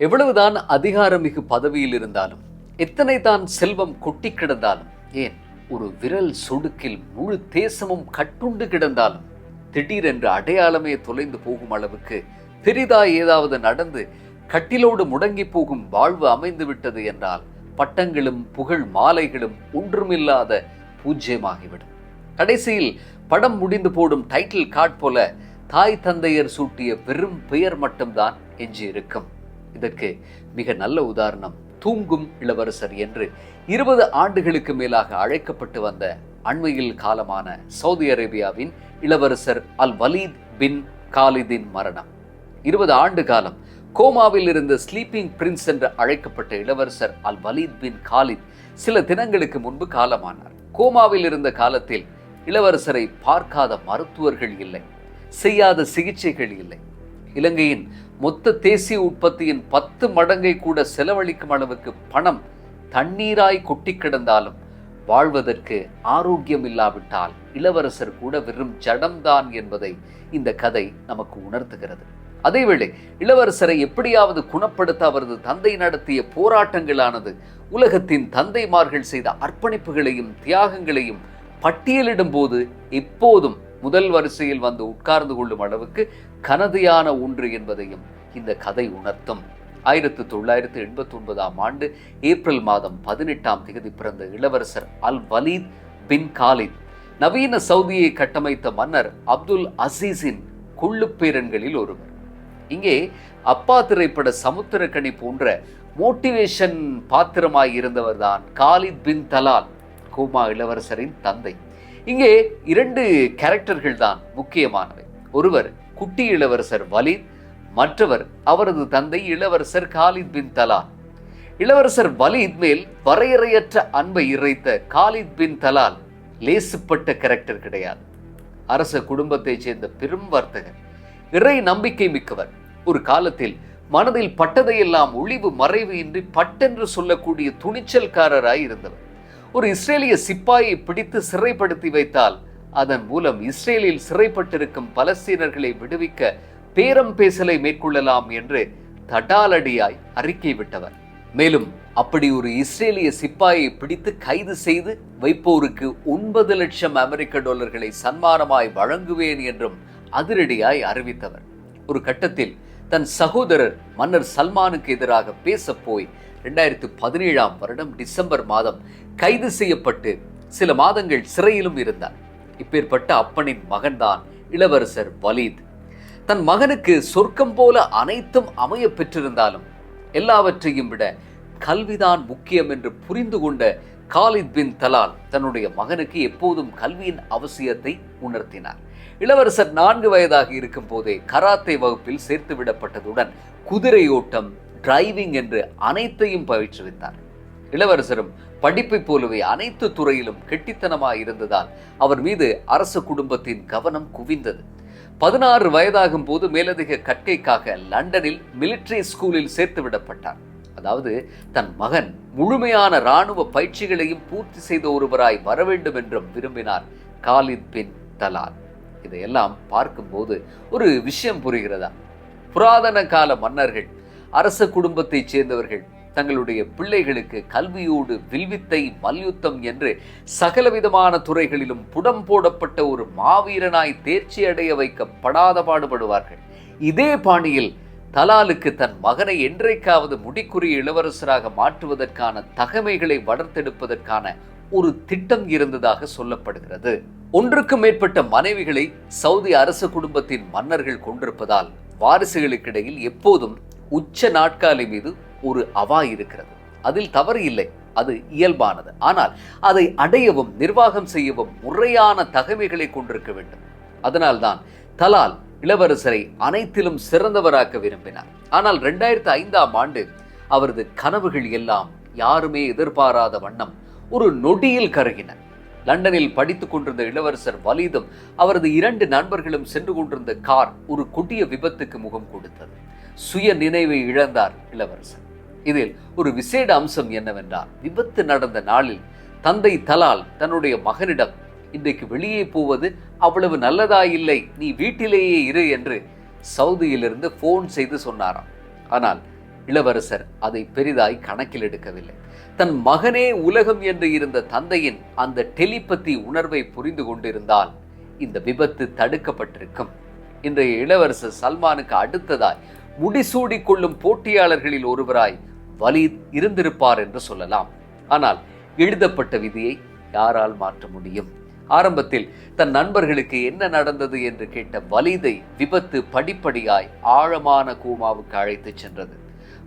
எவ்வளவுதான் அதிகாரமிகு பதவியில் இருந்தாலும் எத்தனை தான் செல்வம் கொட்டி கிடந்தாலும் ஏன் ஒரு விரல் சொடுக்கில் முழு தேசமும் கட்டுண்டு கிடந்தாலும் திடீரென்று அடையாளமே தொலைந்து போகும் அளவுக்கு பெரிதா ஏதாவது நடந்து கட்டிலோடு முடங்கி போகும் வாழ்வு அமைந்து விட்டது என்றால் பட்டங்களும் புகழ் மாலைகளும் ஒன்றுமில்லாத பூஜ்யமாகிவிடும். கடைசியில் படம் முடிந்து போடும் டைட்டில் கார்டு போல தாய் தந்தையர் சூட்டிய வெறும் பெயர் மட்டும்தான் எஞ்சி இருக்கும் இதற்கு மிக நல்ல உதாரணம் தூங்கும் இளவரசர் என்று இருபது ஆண்டுகளுக்கு மேலாக அழைக்கப்பட்டு வந்த அண்மையில் காலமான சவுதி அரேபியாவின் இளவரசர் அல் வலீத் பின் காலிதின் மரணம். இருபது ஆண்டு காலம் கோமாவில் இருந்த ஸ்லீப்பிங் பிரின்ஸ் என்று அழைக்கப்பட்ட இளவரசர் அல் வலீத் பின் காலித் சில தினங்களுக்கு முன்பு காலமானார். கோமாவில் இருந்த காலத்தில் இளவரசரை பார்க்காத மருத்துவர்கள் இல்லை செய்யாத சிகிச்சைகள் இல்லை. இலங்கையின் மொத்த தேசிய உற்பத்தியின் பத்து மடங்கை கூட செலவழிக்கும் அளவுக்கு பணம் தண்ணீராய் கொட்டி கிடந்தாலும் வாழ்வதற்கு ஆரோக்கியம் இல்லாவிட்டால் இளவரசர் கூட வெறும் ஜடம்தான் என்பதை இந்த கதை நமக்கு உணர்த்துகிறது. அதேவேளை இளவரசரை எப்படியாவது குணப்படுத்த அவரது தந்தை நடத்திய போராட்டங்களானது உலகத்தின் தந்தைமார்கள் செய்த அர்ப்பணிப்புகளையும் தியாகங்களையும் பட்டியலிடும் போது எப்போதும் முதல் வரிசையில் வந்து உட்கார்ந்து கொள்ளும் அளவுக்கு கனதியான ஒன்று என்பதையும் இந்த கதை உணர்த்தும். ஆயிரத்தி தொள்ளாயிரத்தி எண்பத்தி ஒன்பதாம் ஆண்டு ஏப்ரல் மாதம் பதினெட்டாம் தேதி பிறந்த இளவரசர் அல் வலீத் பின் காலித். நவீன சவுதியை கட்டமைத்த மன்னர் அப்துல் அசீஸின் கொள்ளுப்பேரன்களில் ஒருவர். இங்கே அப்பா திரைப்பட சமுத்திரக்கணி போன்ற மோட்டிவேஷன் பாத்திரமாய் இருந்தவர் தான் காலித் பின் தலால் கோமா இளவரசரின் தந்தை. இங்கே இரண்டு கேரக்டர்கள் தான் முக்கியமானவை. ஒருவர் குட்டி இளவரசர் வலீத் மற்றவர் அவரது தந்தை இளவரசர் காலித் பின் தலா இளவரசர் வலீத் மேல் வரையறையற்ற அன்பை இறைத்த காலித் பின் தலால் லேசுப்பட்ட கேரக்டர் கிடையாது. அரச குடும்பத்தைச் சேர்ந்த பெரும் வர்த்தகர் இறை நம்பிக்கை மிக்கவர். ஒரு காலத்தில் மனதில் பட்டதையெல்லாம் ஒளிவு மறைவு இன்றி பட்டென்று சொல்லக்கூடிய துணிச்சல்காரராய் இருந்தவர். ஒரு இஸ்ரேலிய சிப்பாயை பிடித்து சிறைப்படுத்தி வைத்தால் அதன் மூலம் இஸ்ரேலில் சிறைப்பட்டிருக்கும் பலஸ்தீனர்களை விடுவிக்க பேரம் பேசலை மேற்கொள்ளலாம் என்று தடாலடியாய் அறிக்கை விட்டவர். மேலும் அப்படி ஒரு இஸ்ரேலிய சிப்பாயை பிடித்து கைது செய்து வைப்போருக்கு ஒன்பது லட்சம் அமெரிக்க டாலர்களை சன்மானமாய் வழங்குவேன் என்றும் அதிரடியாய் அறிவித்தவர். ஒரு கட்டத்தில் தன் சகோதரர் மன்னர் சல்மானுக்கு எதிராக பேசப்போய் போய் ரெண்டாயிரத்து பதினேழாம் வருடம் டிசம்பர் மாதம் கைது செய்யப்பட்டு சில மாதங்கள் சிறையிலும் இருந்தார். இப்பேற்பட்ட அப்பனின் மகன்தான் இளவரசர் வலீத். தன் மகனுக்கு சொர்க்கம் போல அனைத்தும் அமைய பெற்றிருந்தாலும் எல்லாவற்றையும் விட கல்விதான் முக்கியம் என்று புரிந்து கொண்ட காலித் பின் தலால் தன்னுடைய மகனுக்கு எப்போதும் கல்வியின் அவசியத்தை உணர்த்தினார். இளவரசர் நான்கு வயதாக இருக்கும் போதே கராத்தே வகுப்பில் சேர்த்து விடப்பட்டதுடன் குதிரை ஓட்டம் டிரைவிங் என்று அனைத்தையும் பயிற்றுவித்தார். இளவரசரும் படிப்பைப் போலவே அனைத்து துறையிலும் கெட்டித்தனமாய் இருந்ததால் அவர் மீது அரச குடும்பத்தின் கவனம் குவிந்தது. பதினாறு வயதாகும் போது மேலதிக கற்கைக்காக லண்டனில் மிலிட்டரி ஸ்கூலில் சேர்த்து விடப்பட்டார். அதாவது தன் மகன் முழுமையான இராணுவ பயிற்சிகளையும் பூர்த்தி செய்த ஒருவராய் வர வேண்டும் என்றும் விரும்பினார் காலித் பின் தலால். இதையெல்லாம் பார்க்கும்போது ஒரு விஷயம் புரிகிறதா? புராதன கால மன்னர்கள் அரச குடும்பத்தைச் சேர்ந்தவர்கள் தங்களுடைய பிள்ளைகளுக்கு கல்வியோடு வில்வித்தை மல்யுத்தம் என்று சகலவிதமான துறைகளிலும் புடம் போடப்பட்ட ஒரு மாவீரனாய் தேர்ச்சி அடைய வைக்கப்படாத பாடுபடுவார்கள். இதே பாணியில் தலாலுக்கு தன் மகனை என்றைக்காவது முடிக்குரிய இளவரசராக மாற்றுவதற்கான தகமைகளை வளர்த்தெடுப்பதற்கான ஒரு திட்டம் இருந்ததாக சொல்லப்படுகிறது. ஒன்றுக்கு மேற்பட்ட மனைவிகளை சவுதி அரச குடும்பத்தின் மன்னர்கள் கொண்டிருப்பதால் வாரிசுகளுக்கிடையில் எப்போதும் உச்ச நாட்காலி மீது ஒரு அவா இருக்கிறது. அதில் தவறு இல்லை. அது இயல்பானது. ஆனால் அதை அடையவும் நிர்வாகம் செய்யவும் முறையான தகமைகளை கொண்டிருக்க வேண்டும். அதனால்தான் தலால் இளவரசரை அனைத்திலும் சிறந்தவராக்க விரும்பினார். ஆனால் ரெண்டாயிரத்தி ஐந்தாம் ஆண்டு அவரது கனவுகள் எல்லாம் யாருமே எதிர்பாராத வண்ணம் ஒரு நொடியில் கருகின. லண்டனில் படித்துக் கொண்டிருந்த இளவரசர் வலீதும் அவரது இரண்டு நண்பர்களும் சென்று கொண்டிருந்த கார் ஒரு கொடிய விபத்துக்கு முகம் கொடுத்தது. சுய நினைவை இழந்தார் இளவரசர். இதில் ஒரு விசேட அம்சம் என்னவென்றால் விபத்து நடந்த நாளில் தந்தை தலால் தன்னுடைய மகனிடம் இன்றைக்கு வெளியே போவது அவ்வளவு நல்லதா இல்லை நீ வீட்டிலேயே இரு என்று சவுதியிலிருந்து ஃபோன் செய்து சொன்னாராம். ஆனால் இளவரசர் அதை பெரிதாய் கணக்கில் எடுக்கவில்லை. தன் மகனே உலகம் என்று இருந்த தந்தையின் அந்த டெலிபதி உணர்வை புரிந்து கொண்டிருந்தால் இந்த விபத்து தடுக்கப்பட்டிருக்கும். இன்றைய இளவரசர் சல்மானுக்கு அடுத்ததாய் முடிசூடி கொள்ளும் போட்டியாளர்களில் ஒருவராய் வலீத் இருந்திருப்பார் என்று சொல்லலாம். ஆனால் எழுதப்பட்ட விதியை யாரால் மாற்ற முடியும்? ஆரம்பத்தில் தன் நண்பர்களுக்கு என்ன நடந்தது என்று கேட்ட வலிதை விபத்து படிப்படியாய் ஆழமான கூமாவுக்கு அழைத்துச் சென்றது.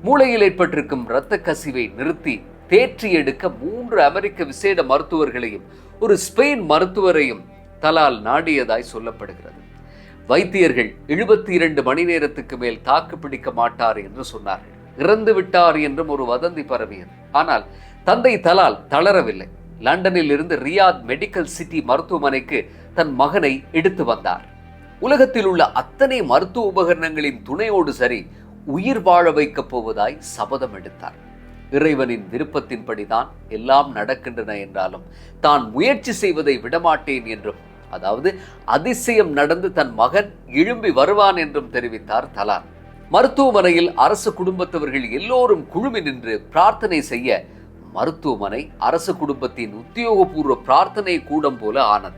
மூளையில் ஏற்பட்டிருக்கும் இரத்த கசிவை நிறுத்தி தேற்றி எடுக்க மூன்று அமெரிக்க விசேட மருத்துவர்களையும் ஒரு ஸ்பெயின் மருத்துவரையும் தலால் நாடியதாய் சொல்லப்படுகிறது. வைத்தியர்கள் எழுபத்தி இரண்டு மணி நேரத்துக்கு மேல் தாக்கு பிடிக்க மாட்டார் என்று சொன்னார்கள். இறந்து விட்டார் என்றும் ஒரு வதந்தி பரவியது. ஆனால் தந்தை தலால் தளரவில்லை. லண்டனில் இருந்து ரியாத் மெடிக்கல் சிட்டி மருத்துவமனைக்கு தன் மகனை எடுத்து வந்தார். உலகத்தில் உள்ள அத்தனை மருத்துவ உபகரணங்களின் துணையோடு சரி உயிர் வாழ வைக்கப் போவதாய் சபதம் எடுத்தார். இறைவனின் விருப்பத்தின்படிதான் எல்லாம் நடக்கின்றன என்றாலும் தான் முயற்சி செய்வதை விடமாட்டேன் என்றும் அதாவது அதிசயம் நடந்து தன் மகன் எழும்பி வருவான் என்றும் தெரிவித்தார் தலான் மருத்துவமனையில் அரசு குடும்பத்தவர்கள் எல்லோரும் குழுமி நின்று பிரார்த்தனை செய்ய மருத்துவமனை அரசு குடும்பத்தின் உத்தியோகபூர்வ பிரார்த்தனை கூடம் போல ஆனது.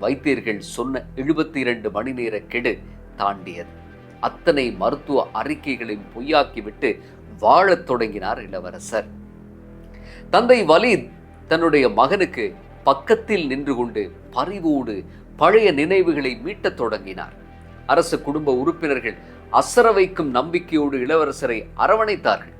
வைத்தியர்கள் சொன்ன எழுபத்தி இரண்டு மணி நேர கெடு தாண்டியது. அத்தனை மருத்துவ அறிக்கைகளையும் பொய்யாக்கிவிட்டு வாழத் தொடங்கினார் இளவரசர். தந்தை வலீத் தன்னுடைய மகனுக்கு பக்கத்தில் நின்று கொண்டு பரிவோடு பழைய நினைவுகளை மீட்டத் தொடங்கினார். அரசு குடும்ப உறுப்பினர்கள் அசர வைக்கும் நம்பிக்கையோடு இளவரசரை அரவணைத்தார்கள்.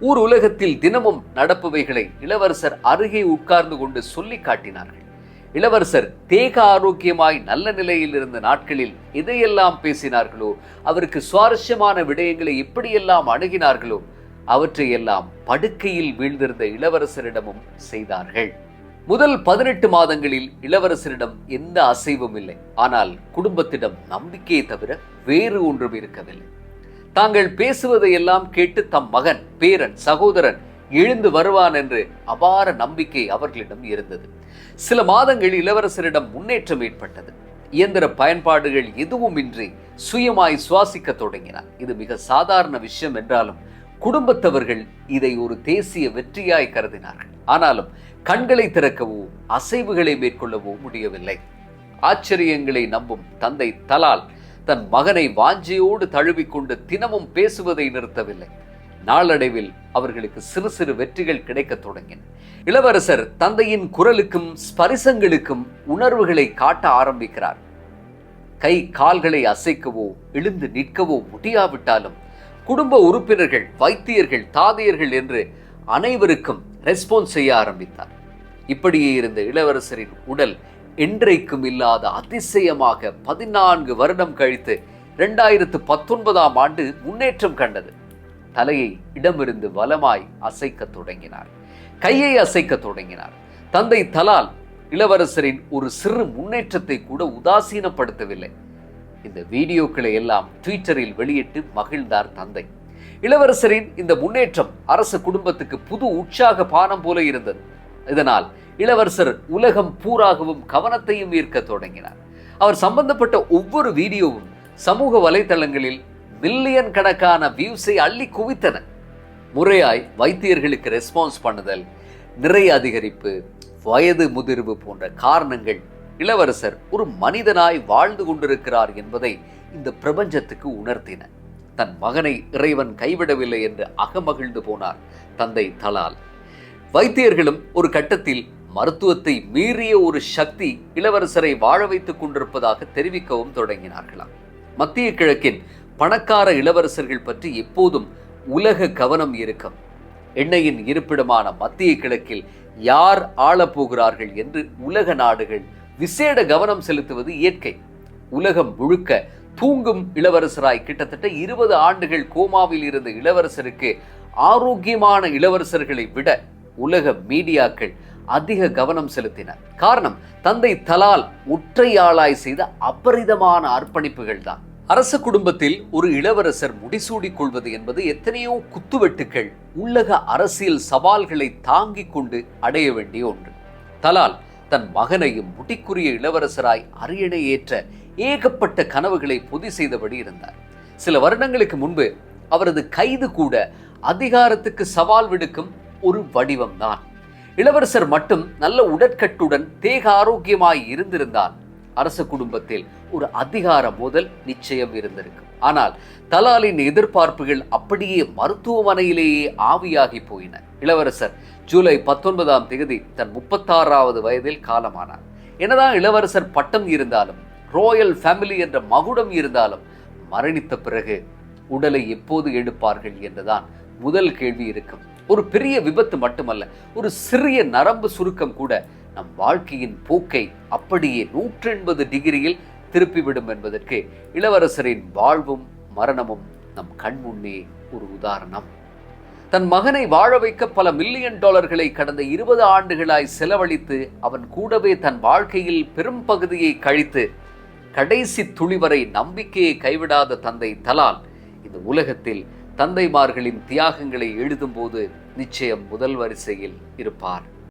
ஊர் உலகத்தில் தினமும் நடப்பவைகளை இளவரசர் அருகே உட்கார்ந்து கொண்டு சொல்லி காட்டினார்கள். இளவரசர் தேக ஆரோக்கியமாய் நல்ல நிலையில் இருந்த நாட்களில் எதையெல்லாம் பேசினார்களோ அவருக்கு சுவாரஸ்யமான விடயங்களை எப்படியெல்லாம் அணுகினார்களோ அவற்றையெல்லாம் படுக்கையில் வீழ்ந்திருந்த இளவரசரிடமும் செய்தார்கள். முதல் பதினெட்டு மாதங்களில் இளவரசரிடம் எந்த அசைவும் இல்லை. ஆனால் குடும்பத்திடம் நம்பிக்கையை தவிர வேறு ஒன்றும் இருக்கவில்லை. தாங்கள் பேசுவதையெல்லாம் கேட்டு தம் மகன் பேரன் சகோதரன் எழுந்து வருவான் என்று அபார நம்பிக்கை அவர்களிடம் இருந்தது. சில மாதங்கள் இளவரசரிடம் முன்னேற்றம் ஏற்பட்டது. இயந்திர பயன்பாடுகள் எதுவுமின்றி சுயமாய் சுவாசிக்க தொடங்கினார் இது மிக சாதாரண விஷயம் என்றாலும் குடும்பத்தவர்கள் இதை ஒரு தேசிய வெற்றியாய் கருதினார்கள். ஆனாலும் கண்களை திறக்கவோ அசைவுகளை மேற்கொள்ளவோ முடியவில்லை. ஆச்சரியங்களை நம்பும் தந்தை தலால் தன் மகனை வாஞ்சியோடு தழுவிக்கொண்டு தினமும் பேசுவதை நிறுத்தவில்லை. நாளடைவில் அவர்களுக்கு சிறு சிறு வெற்றிகள் கிடைக்கத் தொடங்கின. இளவரசர் தந்தையின் குரலுக்கும் ஸ்பரிசங்களுக்கும் உணர்வுகளை காட்ட ஆரம்பிக்கிறார். கை கால்களை அசைக்கவோ எழுந்து நிற்கவோ முடியாவிட்டாலும் குடும்ப உறுப்பினர்கள் வைத்தியர்கள் தாதியர்கள் என்று அனைவருக்கும் ரெஸ்பான்ஸ் செய்ய ஆரம்பித்தார். இப்படியே இருந்த இளவரசரின் உடல் என்றைக்கும் இல்லாத அதிசயமாக பதினான்கு வருடம் கழித்து இரண்டாயிரத்து பத்தொன்பதாம் ஆண்டு முன்னேற்றம் கண்டது. தலையை இடமிருந்து வலமாய் அசைக்கத் தொடங்கினார். கையை அசைக்க தொடங்கினார். தந்தை தலால் இளவரசரின் ஒரு சிறு முன்னேற்றத்தை கூட உதாசீனப்படுத்தவில்லை. இந்த வீடியோக்களை எல்லாம் ட்விட்டரில் வெளியிட்டு மகிழ்ந்தார் தந்தை. இளவரசரின் இந்த முன்னேற்றம் அரசு குடும்பத்துக்கு புது உற்சாக பானம் போல இருந்தது. இதனால் இளவரசர் உலகம் பூராகவும் கவனத்தையும் ஈர்க்க தொடங்கினார். அவர் சம்பந்தப்பட்ட ஒவ்வொரு வீடியோவும் சமூக வலைதளங்களில் மில்லியன் கணக்கான வியூஸை அள்ளி குவித்தன. முறையாய் வைத்தியர்களுக்கு ரெஸ்பான்ஸ் பண்ணுதல் நிறை அதிகரிப்பு வயது முதிர்வு போன்ற காரணங்கள் இளவரசர் ஒரு மனிதனாய் வாழ்ந்து கொண்டிருக்கிறார் என்பதை இந்த பிரபஞ்சத்துக்கு உணர்த்தின. தன் மகனை இறைவன் கைவிடவில்லை என்று அகமகிழ்ந்து போனார் தந்தை தலால். வைத்தியர்களும் ஒரு கட்டத்தில் மருத்துவத்தை மீறிய ஒரு சக்தி இளவரசரை வாழ வைத்துக் கொண்டிருப்பதாக தெரிவிக்கவும் தொடங்கினார்களாம். மத்திய கிழக்கின் பணக்கார இளவரசர்கள் பற்றி எப்போதும் உலக கவனம் இருக்கும். எண்ணெயின் இருப்பிடமான மத்திய கிழக்கில் யார் ஆளப்போகிறார்கள் என்று உலக நாடுகள் விசேட கவனம் செலுத்துவது இயற்கை. உலகம் முழுக்க தூங்கும் இளவரசராய் கிட்டத்தட்ட இருபது ஆண்டுகள் கோமாவில் இருந்த இளவரசருக்கு ஆரோக்கியமான இளவரசர்களை விட உலக மீடியாக்கள் அதிக கவனம் செலுத்தினர். காரணம் தந்தை தலால் ஒற்றையாளாய் செய்த அபரிதமான அர்ப்பணிப்புகள் தான். அரச குடும்பத்தில் ஒரு இளவரசர் முடிசூடிக் கொள்வது என்பது எத்தனையோ குத்துவெட்டுக்கள் உள்ளக அரசியல் சவால்களை தாங்கிக் கொண்டு அடைய வேண்டிய ஒன்று. தலால் தன் மகனையும் முடிக்குரிய இளவரசராய் அரியணை ஏற்ற ஏகப்பட்ட கனவுகளை பொதி செய்தபடி இருந்தார். சில வருடங்களுக்கு முன்பு அவரது கைது கூட அதிகாரத்துக்கு சவால் விடுக்கும் ஒரு வடிவம்தான். இளவரசர் மட்டும் நல்ல உடற்கட்டுடன் தேக ஆரோக்கியமாய் இருந்திருந்தால் அரச குடும்பத்தில் ஒரு அதிகார மோதல் நிச்சயம் இருந்திருக்கும். ஆனால் தலாலின் எதிர்பார்ப்புகள் அப்படியே மருத்துவமனையிலேயே ஆவியாகி போயின. இளவரசர் ஜூலை பத்தொன்பதாம் தேதி தன் முப்பத்தாறாவது வயதில் காலமானார். என்னதான் இளவரசர் பட்டம் இருந்தாலும் ரோயல் ஃபேமிலி என்ற மகுடம் இருந்தாலும் மரணித்த பிறகு உடலை எப்போது எடுப்பார்கள் என்றுதான் முதல் கேள்வி இருக்கும். ஒரு பெரிய விபத்து மட்டுமல்ல ஒரு சிறிய நரம்பு சுருக்கம் கூட நம் வாழ்க்கையின் போக்கை அப்படியே நூற்றி எண்பது டிகிரியில் திருப்பிவிடும் என்பதற்கு இளவரசரின் வாழ்வும் மரணமும் நம் கண்முன்னே ஒரு உதாரணம். தன் மகனை வாழ வைக்க பல மில்லியன் டாலர்களை கடந்த இருபது ஆண்டுகளாய் செலவழித்து அவன் கூடவே தன் வாழ்க்கையில் பெரும் பகுதியை கழித்து கடைசி துளி வரை நம்பிக்கையை கைவிடாத தந்தை தலால் இந்த உலகத்தில் தந்தைமார்களின் தியாகங்களை எழுதும்போது நிச்சயம் முதல் வரிசையில் இருப்பார்.